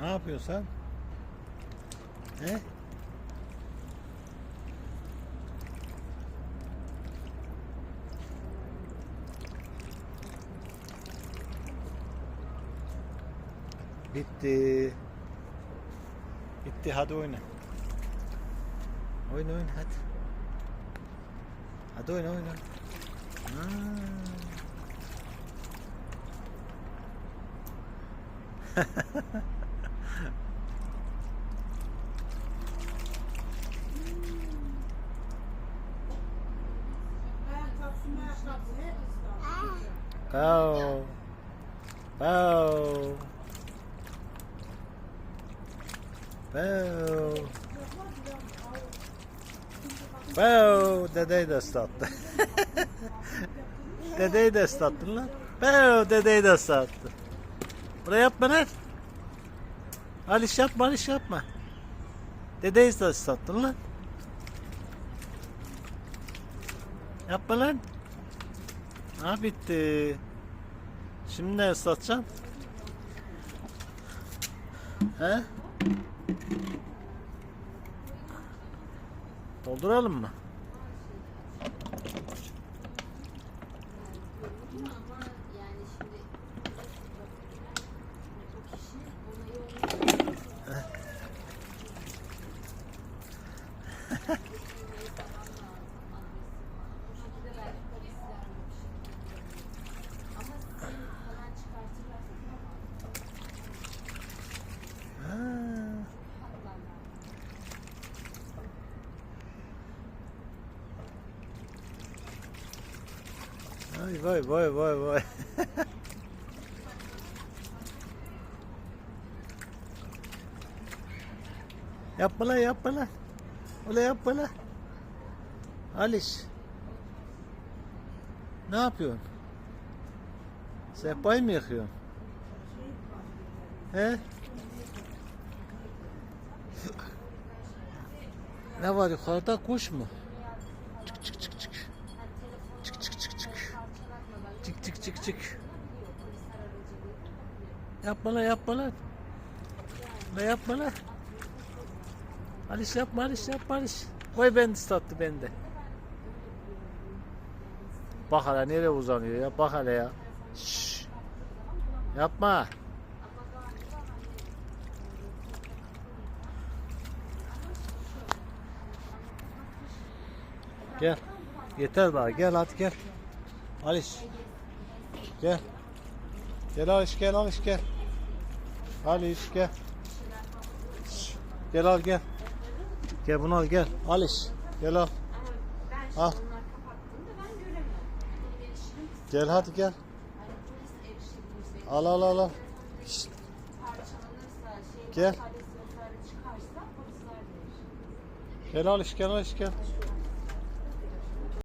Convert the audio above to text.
Ne yapıyorsun sen? He? Bitti. Bitti hadi oyna. Oyna oyna hadi. Hadi oyna oyna. Ha. Bow. Bow. Bow. Bow. Dedeyi de ıslattı. dedeyi de ıslattın lan. Bow. Dedeyi de ıslattı. Buraya yapma lan. Aliş yapma, Aliş yapma. Dedeyi de ıslattın lan. Yapma lan. Ha bitti. Şimdi ne ıslatacağım? He? Dolduralım mı? Vay vay vay vay vay. yapma lan yapma lan. Öyle yapma lan. Aliş. Ne yapıyorsun? Sehpayı mı yakıyorsun? He? Ne var yukarıda kuş mu? Çık çık çık çık. Çık çık çık çık. Çık çık çık çık. Yapma lan yapma lan. Ne yapma lan. Aliş yapma Aliş yapma Aliş. Koy ben ıslattı bende. Bak hele nereye uzanıyor ya bak hele ya. Şşş. Yapma. Gel. Yeter daha gel hadi gel. Aliş. Gel. Gel Aliş gel Aliş gel. Aliş gel. Gel al gel. Gel bunu al gel. Aliş. Gel al. Al. Gel hadi gel. Al al al al. Şey, Gel. Gel Aliş gel Aliş gel.